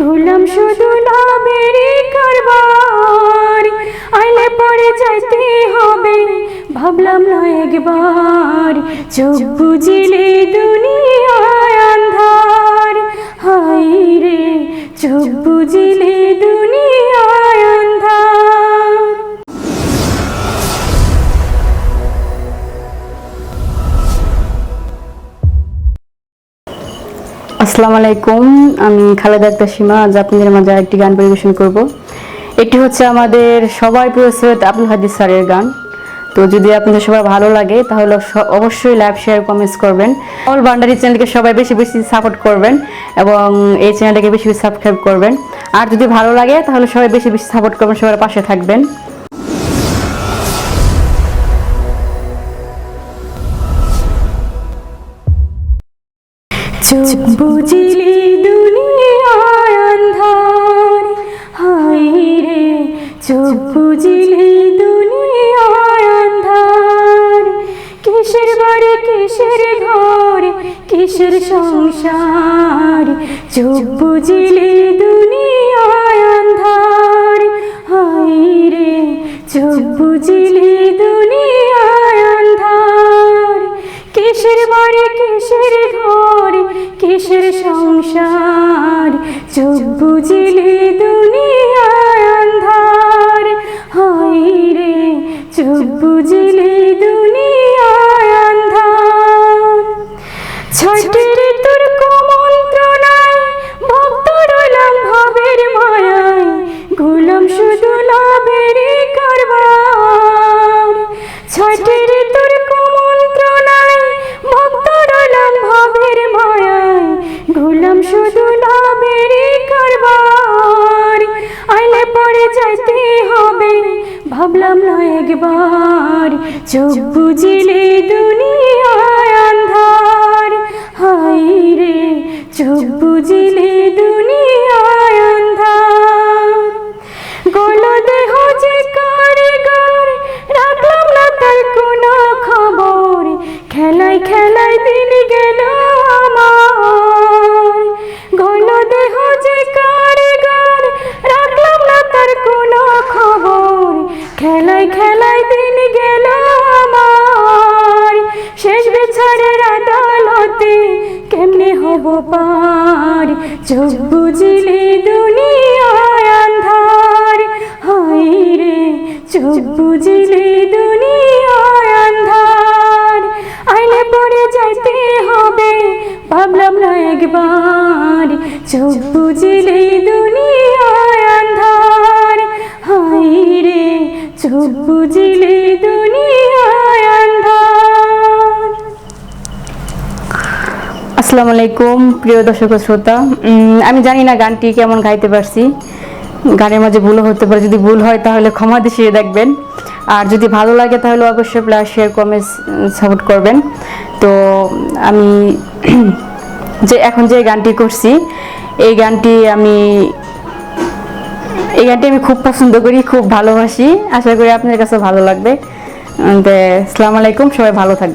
ঘুরলাম শুধু লাভেরই কারবার। আইলে পরে যাইতে হবে, ভাবলাম না একবার। চোখ বুঝিলে দুনিয়ায় আন্ধার। হাই রে, চোখ বুঝিলে দুনিয়ায় আসসালামু আলাইকুম। আমি খালেদা আক্তার সীমা, আজ আপনাদের মাঝে একটি গান পরিবেশন করব। এটি হচ্ছে আমাদের সবাই প্রিয় সৈয়দ আব্দুল হাদিস স্যারের গান। তো যদি আপনাদের সবাই ভালো লাগে, তাহলে অবশ্যই লাইভ শেয়ার কমেন্টস করবেন। অল বান্ডারি চ্যানেলকে সবাই বেশি বেশি সাপোর্ট করবেন এবং এই চ্যানেলটাকে বেশি বেশি সাবস্ক্রাইব করবেন। আর যদি ভালো লাগে, তাহলে সবাই বেশি বেশি সাপোর্ট করবেন, সবার পাশে থাকবেন। চোখ বুঝিলে দুনিয়ায় আন্ধার হাই রে চোখ বুঝিলে দুনিয়ায় আন্ধার কিসের বাড়ি, কিসের ঘর, কিসের সংসার? চোখ বুঝিলে দুনিয়ায় আন্ধার হাই রে চোখ চোখ বুঝিলি দুনিয়ার অন্ধার হাই রে চোখ বুঝিলি দুনিয়ায় যাইতে হবে। ভাবলাম না একবার চোখ বুঝিলে দুনিয়ায় আন্ধার হাই রে চোখ বুঝিলে দুনিয়ায় পার চোখ বুঝিলে দুনিয়ায় আন্ধার। হাই রে, চোখ বুঝিলে দুনিয়ায় আন্ধার। আইলে পরে যাইতে হবে, ভাবলাম না একবার। চোখ বুঝিলে দুনিয়ায় আন্ধার। হাই রে, চোখ বুঝিলে দুনিয়ায় আসসালামু আলাইকুম, প্রিয় দর্শক শ্রোতা। আমি জানি না গানটি কেমন গাইতে পারছি। গানের মাঝে ভুলও হতে পারে, যদি ভুল হয় তাহলে ক্ষমা দিয়ে দেখবেন। আর যদি ভালো লাগে তাহলে অবশ্যই প্লাস, শেয়ার, কমেন্টস সাপোর্ট করবেন। তো, আমি যে এখন যে গানটি করছি, এই গানটি আমি, এই গানটি আমি খুব পছন্দ করি, খুব ভালোবাসি। আশা করি আপনার কাছে ভালো লাগবে। আসসালামু আলাইকুম, সবাই ভালো থাকবেন।